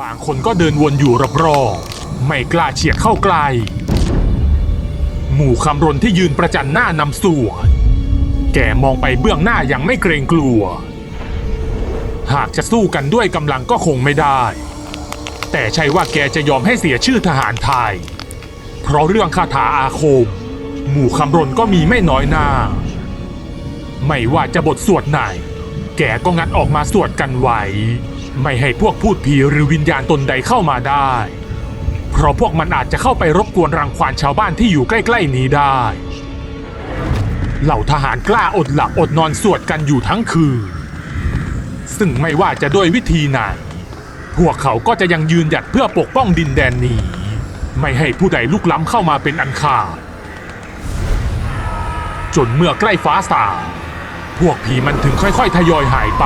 บางคนก็เดินวนอยู่รอบๆไม่กล้าเฉียดเข้าใกล้ หมู่คำรณที่ยืนประจันหน้านำสวดแกมองไปเบื้องหน้าอย่างไม่เกรงกลัว หากจะสู้กันด้วยกำลังก็คงไม่ได้ แต่ใช่ว่าแกจะยอมให้เสียชื่อทหารไทย เพราะเรื่องคาถาอาคม หมู่คำรณก็มีไม่น้อยหน้า ไม่ว่าจะบทสวดไหน แกก็งัดออกมาสวดกันไว้ ไม่ให้พวกพูดผีหรือวิญญาณตนใดเข้ามาได้ เพราะพวกมันอาจจะเข้าไปรบกวนรังควานชาวบ้านที่อยู่ใกล้ ๆ นี้ได้ เหล่าทหารกล้าอดหลับอดนอนสวดกันอยู่ทั้งคืน ซึ่งไม่ว่าจะด้วยวิธีไหนพวกเขาก็จะยังยืนหยัดเพื่อปกป้องดินแดนนี้ ไม่ให้ผู้ใดลุกล้ำเข้ามาเป็นอันขาดจนเมื่อใกล้ฟ้าสาง พวกผีมันถึงค่อยๆ ทยอยหายไป